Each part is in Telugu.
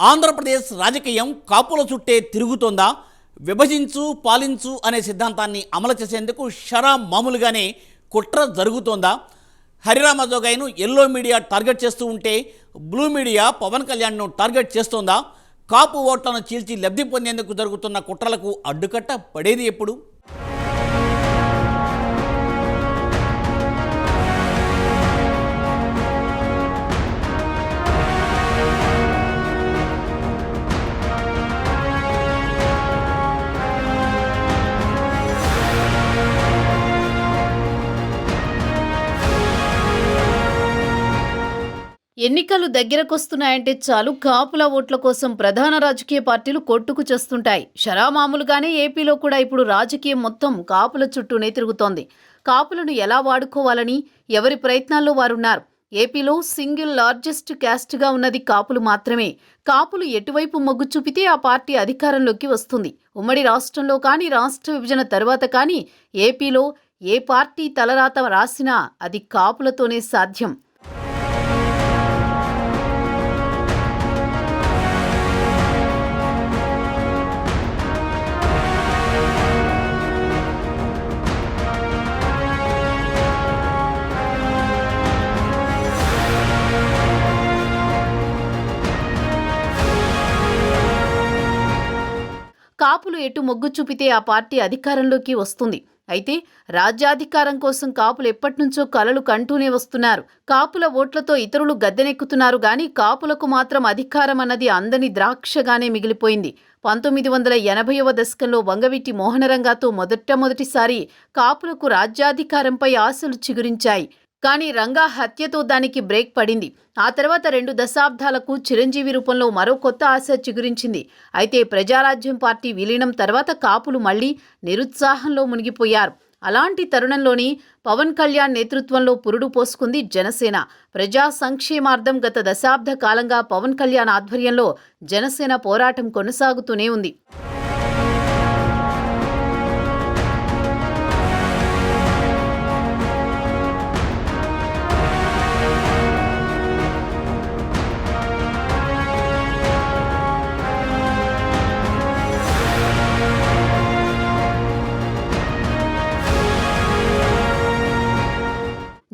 ఆంధ్రప్రదేశ్ రాజకీయం కాపుల చుట్టే తిరుగుతోందా? విభజించు పాలించు అనే సిద్ధాంతాన్ని అమలు చేసేందుకు షరా మామూలుగానే కుట్ర జరుగుతోందా? హరిరామ జోగైను ఎల్లో మీడియా టార్గెట్ చేస్తూ ఉంటే బ్లూ మీడియా పవన్ కళ్యాణ్ను టార్గెట్ చేస్తోందా? కాపు ఓట్లను చీల్చి లబ్ధి పొందేందుకు జరుగుతున్న కుట్రలకు అడ్డుకట్ట పడేది ఎప్పుడు? ఎన్నికలు దగ్గరకొస్తున్నాయంటే చాలు కాపుల ఓట్ల కోసం ప్రధాన రాజకీయ పార్టీలు కొట్టుకు చేస్తుంటాయి. షరామామూలుగానే ఏపీలో కూడా ఇప్పుడు రాజకీయం మొత్తం కాపుల చుట్టూనే తిరుగుతోంది. కాపులను ఎలా వాడుకోవాలని ఎవరి ప్రయత్నాల్లో వారున్నారు? ఏపీలో సింగిల్ లార్జెస్ట్ క్యాస్ట్గా ఉన్నది కాపులు మాత్రమే. కాపులు ఎటువైపు మొగ్గు చూపితే ఆ పార్టీ అధికారంలోకి వస్తుంది. ఉమ్మడి రాష్ట్రంలో కానీ రాష్ట్ర విభజన తర్వాత కానీ ఏపీలో ఏ పార్టీ తలరాత రాసినా అది కాపులతోనే సాధ్యం. కాపులు ఎటు మొగ్గు చూపితే ఆ పార్టీ అధికారంలోకి వస్తుంది. అయితే రాజ్యాధికారం కోసం కాపులు ఎప్పటినుంచో కలలు కంటూనే వస్తున్నారు. కాపుల ఓట్లతో ఇతరులు గద్దెనెక్కుతున్నారు గాని కాపులకు మాత్రం అధికారం అన్నది అందని ద్రాక్షగానే మిగిలిపోయింది. పంతొమ్మిది వందల ఎనభైవ దశకంలో వంగవీటి మోహనరంగాతో మొదటమొదటిసారి కాపులకు రాజ్యాధికారంపై ఆశలు చిగురించాయి. కానీ రంగా హత్యతో దానికి బ్రేక్ పడింది. ఆ తర్వాత రెండు దశాబ్దాలకు చిరంజీవి రూపంలో మరో కొత్త ఆశ చిగురించింది. అయితే ప్రజారాజ్యం పార్టీ విలీనం తర్వాత కాపులు మళ్ళీ నిరుత్సాహంలో మునిగిపోయారు. అలాంటి తరుణంలోని పవన్ కళ్యాణ్ నేతృత్వంలో పురుడు పోసుకుంది జనసేన. ప్రజా సంక్షేమార్థం గత దశాబ్ద కాలంగా పవన్ కళ్యాణ్ ఆధ్వర్యంలో జనసేన పోరాటం కొనసాగుతూనే ఉంది.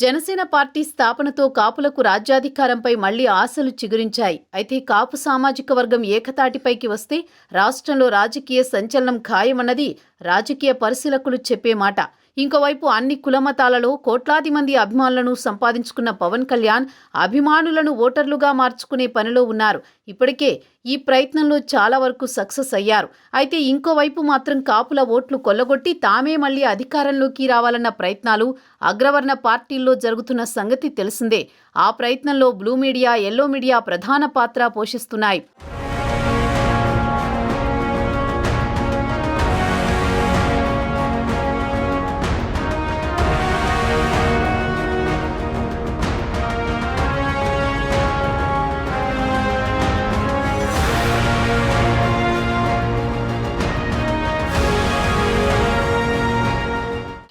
జనసేన పార్టీ స్థాపనతో కాపులకు రాజ్యాధికారంపై మళ్ళీ ఆశలు చిగురించాయి. అయితే కాపు సామాజిక వర్గం ఏకతాటిపైకి వస్తే రాష్ట్రంలో రాజకీయ సంచలనం ఖాయమన్నది రాజకీయ పరిశీలకులు చెప్పే మాట. ఇంకోవైపు అన్ని కులమతాలలో కోట్లాది మంది అభిమానులను సంపాదించుకున్న పవన్ కళ్యాణ్ అభిమానులను ఓటర్లుగా మార్చుకునే పనిలో ఉన్నారు. ఇప్పటికే ఈ ప్రయత్నంలో చాలా వరకు సక్సెస్ అయ్యారు. అయితే ఇంకోవైపు మాత్రం కాపుల ఓట్లు కొల్లగొట్టి తామే మళ్ళీ అధికారంలోకి రావాలన్న ప్రయత్నాలు అగ్రవర్ణ పార్టీల్లో జరుగుతున్న సంగతి తెలిసిందే. ఆ ప్రయత్నంలో బ్లూ మీడియా ఎల్లో మీడియా ప్రధాన పాత్ర పోషిస్తున్నాయి.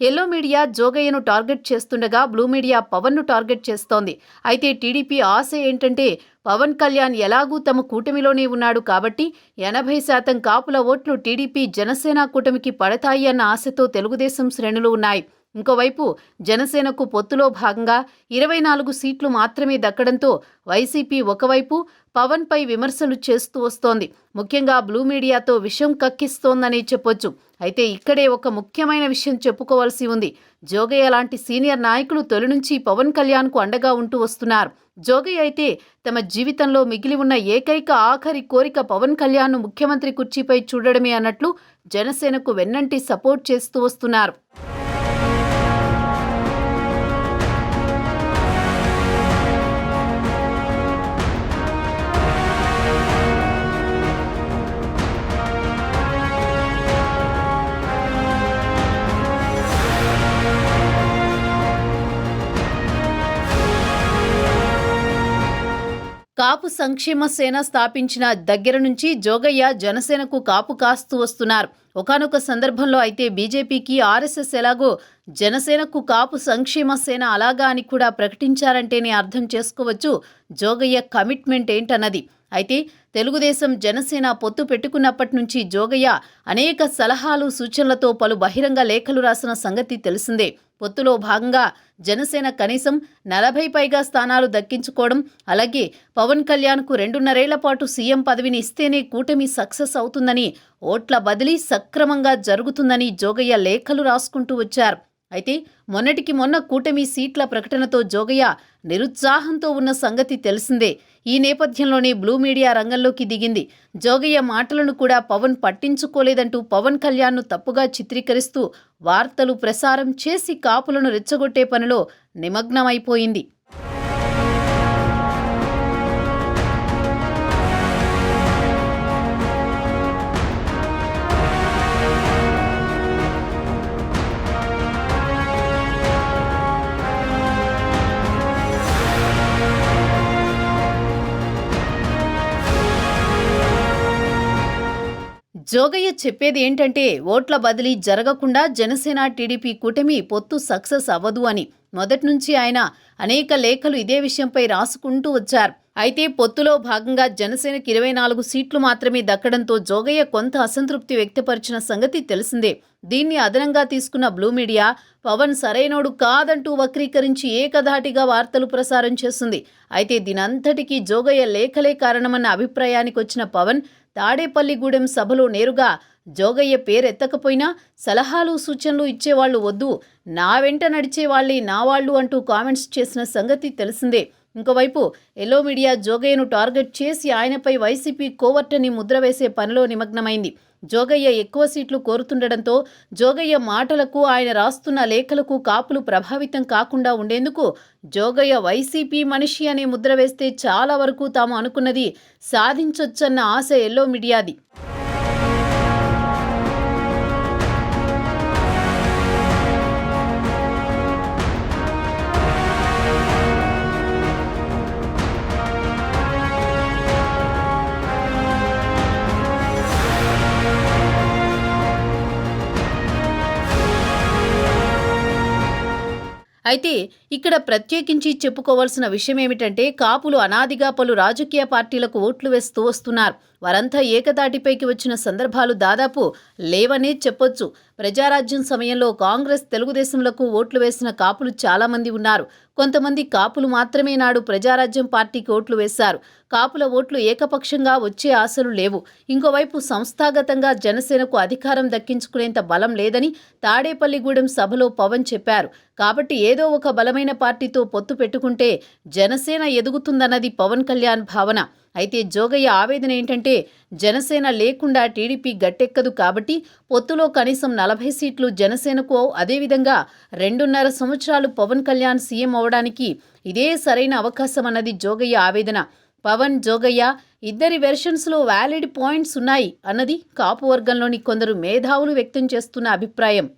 ఎల్లో మీడియా జోగయ్యను టార్గెట్ చేస్తుండగా బ్లూ మీడియా పవన్ను టార్గెట్ చేస్తోంది. అయితే టీడీపీ ఆశ ఏంటంటే పవన్ కళ్యాణ్ ఎలాగూ తమ కూటమిలోనే ఉన్నాడు కాబట్టి ఎనభై శాతం కాపుల ఓట్లు టీడీపీ జనసేన కూటమికి పడతాయి అన్న ఆశతో తెలుగుదేశం శ్రేణులు ఉన్నాయి. ఇంకోవైపు జనసేనకు పొత్తులో భాగంగా ఇరవై నాలుగు సీట్లు మాత్రమే దక్కడంతో వైసీపీ ఒకవైపు పవన్పై విమర్శలు చేస్తూ వస్తోంది. ముఖ్యంగా బ్లూ మీడియాతో విషం కక్కిస్తోందని చెప్పొచ్చు. అయితే ఇక్కడే ఒక ముఖ్యమైన విషయం చెప్పుకోవాల్సి ఉంది. జోగయ్య లాంటి సీనియర్ నాయకులు తొలి నుంచి పవన్ కళ్యాణ్కు అండగా ఉంటూ వస్తున్నారు. జోగయ్య అయితే తమ జీవితంలో మిగిలి ఉన్న ఏకైక ఆఖరి కోరిక పవన్ కళ్యాణ్ను ముఖ్యమంత్రి కుర్చీపై చూడడమే అన్నట్లు జనసేనకు వెన్నంటి సపోర్ట్ చేస్తూ వస్తున్నారు. కాపు సంక్షేమ సేన స్థాపించిన దగ్గర నుంచి జోగయ్య జనసేనకు కాపు కాస్తూ వస్తున్నారు. ఒకానొక సందర్భంలో అయితే బీజేపీకి ఆర్ఎస్ఎస్ ఎలాగో జనసేనకు కాపు సంక్షేమ సేన అలాగా అని కూడా ప్రకటించారంటేనే అర్థం చేసుకోవచ్చు. జోగయ్య కమిట్మెంట్ ఏంటన్నది? అయితే తెలుగుదేశం జనసేన పొత్తు పెట్టుకున్నప్పటి నుంచి జోగయ్య అనేక సలహాలు సూచనలతో పలు బహిరంగ లేఖలు రాసిన సంగతి తెలిసిందే. పొత్తులో భాగంగా జనసేన కనీసం నలభై పైగా స్థానాలు దక్కించుకోవడం అలాగే పవన్ కళ్యాణ్కు రెండున్నరేళ్ళ పాటు సీఎం పదవిని ఇస్తేనే కూటమి సక్సెస్ అవుతుందని ఓట్ల బదిలీ సక్రమంగా జరుగుతుందని జోగయ్య లేఖలు రాసుకుంటూ వచ్చారు. అయితే మొన్నటికి మొన్న కూటమి సీట్ల ప్రకటనతో జోగయ్య నిరుత్సాహంతో ఉన్న సంగతి తెలిసిందే. ఈ నేపథ్యంలోనే బ్లూ మీడియా రంగంలోకి దిగింది. జోగయ్య మాటలను కూడా పవన్ పట్టించుకోలేదంటూ పవన్ కళ్యాణ్ను తప్పుగా చిత్రీకరిస్తూ వార్తలు ప్రసారం చేసి కాపులను రెచ్చగొట్టే పనిలో నిమగ్నమైపోయింది. జోగయ్య చెప్పేది ఏంటంటే ఓట్ల బదిలీ జరగకుండా జనసేన టీడీపీ కూటమి పొత్తు సక్సెస్ అవ్వదు అని. మొదటి నుంచి ఆయన అనేక లేఖలు ఇదే విషయంపై రాసుకుంటూ వచ్చారు. అయితే పొత్తులో భాగంగా జనసేనకి ఇరవై నాలుగు సీట్లు మాత్రమే దక్కడంతో జోగయ్య కొంత అసంతృప్తి వ్యక్తపరిచిన సంగతి తెలిసిందే. దీన్ని అదనంగా తీసుకున్న బ్లూ మీడియా పవన్ సరైనోడు కాదంటూ వక్రీకరించి ఏకధాటిగా వార్తలు ప్రసారం చేస్తుంది. అయితే దీనంతటికీ జోగయ్య లేఖలే కారణమన్న అభిప్రాయానికి వచ్చిన పవన్ తాడేపల్లిగూడెం సభలో నేరుగా జోగయ్య పేరెత్తకపోయినా సలహాలు సూచనలు ఇచ్చేవాళ్ళు వద్దు. నా వెంట నడిచేవాళ్ళే నా వాళ్ళు అంటూ కామెంట్స్ చేసిన సంగతి తెలిసిందే. ఇంకోవైపు ఎల్లో మీడియా జోగయ్యను టార్గెట్ చేసి ఆయనపై వైసీపీ కోవర్టని ముద్ర వేసే పనిలో నిమగ్నమైంది. జోగయ్య ఎక్కువ సీట్లు కోరుతుండటంతో జోగయ్య మాటలకు ఆయన రాస్తున్న లేఖలకు కాపులు ప్రభావితం కాకుండా ఉండేందుకు జోగయ్య వైసీపీ మనిషి అనే ముద్ర వేస్తే చాలా వరకు తాము అనుకున్నది సాధించొచ్చన్న ఆశ ఎల్లో మీడియాది. అయితే ఇక్కడ ప్రత్యేకించి చెప్పుకోవాల్సిన విషయం ఏమిటంటే కాపులు అనాదిగా పలు రాజకీయ పార్టీలకు ఓట్లు వేస్తూ వస్తున్నారు. వారంతా ఏకతాటిపైకి వచ్చిన సందర్భాలు దాదాపు లేవనే చెప్పొచ్చు. ప్రజారాజ్యం సమయంలో కాంగ్రెస్ తెలుగుదేశంలకు ఓట్లు వేసిన కాపులు చాలామంది ఉన్నారు. కొంతమంది కాపులు మాత్రమే నాడు ప్రజారాజ్యం పార్టీకి ఓట్లు వేశారు. కాపుల ఓట్లు ఏకపక్షంగా వచ్చే ఆశలు లేవు. ఇంకోవైపు సంస్థాగతంగా జనసేనకు అధికారం దక్కించుకునేంత బలం లేదని తాడేపల్లిగూడెం సభలో పవన్ చెప్పారు. కాబట్టి ఏదో ఒక బలమైన పార్టీతో పొత్తు పెట్టుకుంటే జనసేన ఎదుగుతుందన్నది పవన్ కళ్యాణ్ భావన. అయితే జోగయ్య ఆవేదన ఏంటంటే జనసేన లేకుండా టీడీపీ గట్టెక్కదు కాబట్టి పొత్తులో కనీసం నలభై సీట్లు జనసేనకు అదేవిధంగా రెండున్నర సంవత్సరాలు పవన్ కళ్యాణ్ సీఎం అవడానికి ఇదే సరైన అవకాశం అన్నది జోగయ్య ఆవేదన. పవన్ జోగయ్య ఇద్దరి వెర్షన్స్లో వ్యాలిడ్ పాయింట్స్ ఉన్నాయి అన్నది కాపు వర్గంలోని కొందరు మేధావులు వ్యక్తం చేస్తున్న అభిప్రాయం.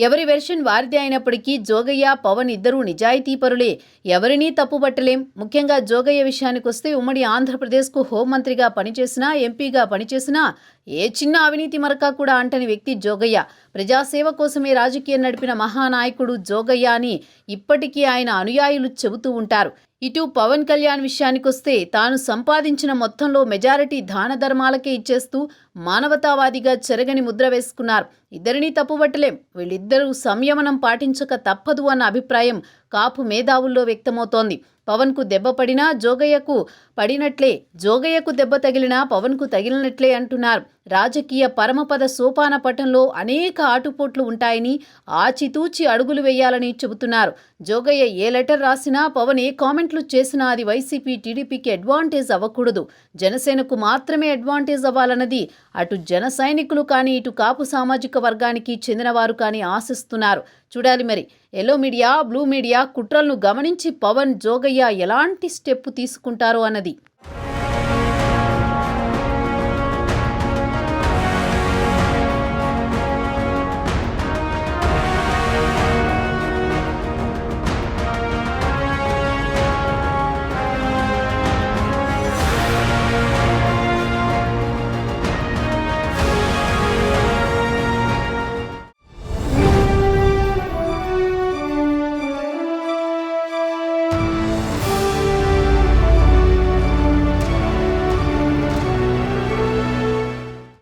ఎవరి వెర్షన్ వారిదే అయినప్పటికీ జోగయ్య పవన్ ఇద్దరూ నిజాయితీపరులే ఎవరినీ తప్పుపట్టలేం ముఖ్యంగా జోగయ్య విషయానికొస్తే ఉమ్మడి ఆంధ్రప్రదేశ్కు హోంమంత్రిగా పనిచేసినా ఎంపీగా పనిచేసినా ఏ చిన్న అవినీతి మరక కూడా అంటని వ్యక్తి జోగయ్య. ప్రజాసేవ కోసమే రాజకీయం నడిపిన మహానాయకుడు జోగయ్య అని ఇప్పటికీ ఆయన అనుయాయులు చెబుతూ ఉంటారు. ఇటు పవన్ కళ్యాణ్ విషయానికొస్తే తాను సంపాదించిన మొత్తంలో మెజారిటీ దాన ధర్మాలకే ఇచ్చేస్తూ మానవతావాదిగా చెరగని ముద్ర వేసుకున్నారు. ఇద్దరినీ తప్పుబట్టలేం వీళ్ళిద్దరూ సంయమనం పాటించక తప్పదు అన్న అభిప్రాయం కాపు మేధావుల్లో వ్యక్తమవుతోంది. పవన్కు దెబ్బ పడినా జోగయ్యకు పడినట్లే జోగయ్యకు దెబ్బ తగిలినా పవన్కు తగిలినట్లే అంటున్నారు. రాజకీయ పరమపద సోపాన పటంలో అనేక ఆటుపోట్లు ఉంటాయని ఆచితూచి అడుగులు వేయాలని చెబుతున్నారు. జోగయ్య ఏ లెటర్ రాసినా పవన్ ఏ కామెంట్లు చేసినా అది వైసీపీ టీడీపీకి అడ్వాంటేజ్ అవ్వకూడదు. జనసేనకు మాత్రమే అడ్వాంటేజ్ అవ్వాలన్నది అటు జన సైనికులు కానీ ఇటు కాపు సామాజిక వర్గానికి చెందినవారు కానీ ఆశిస్తున్నారు. చూడాలి మరి. ఎల్లో మీడియా బ్లూ మీడియా కుట్రలను గమనించి పవన్ జోగయ్య ఎలాంటి స్టెప్ తీసుకుంటారో అన్నది.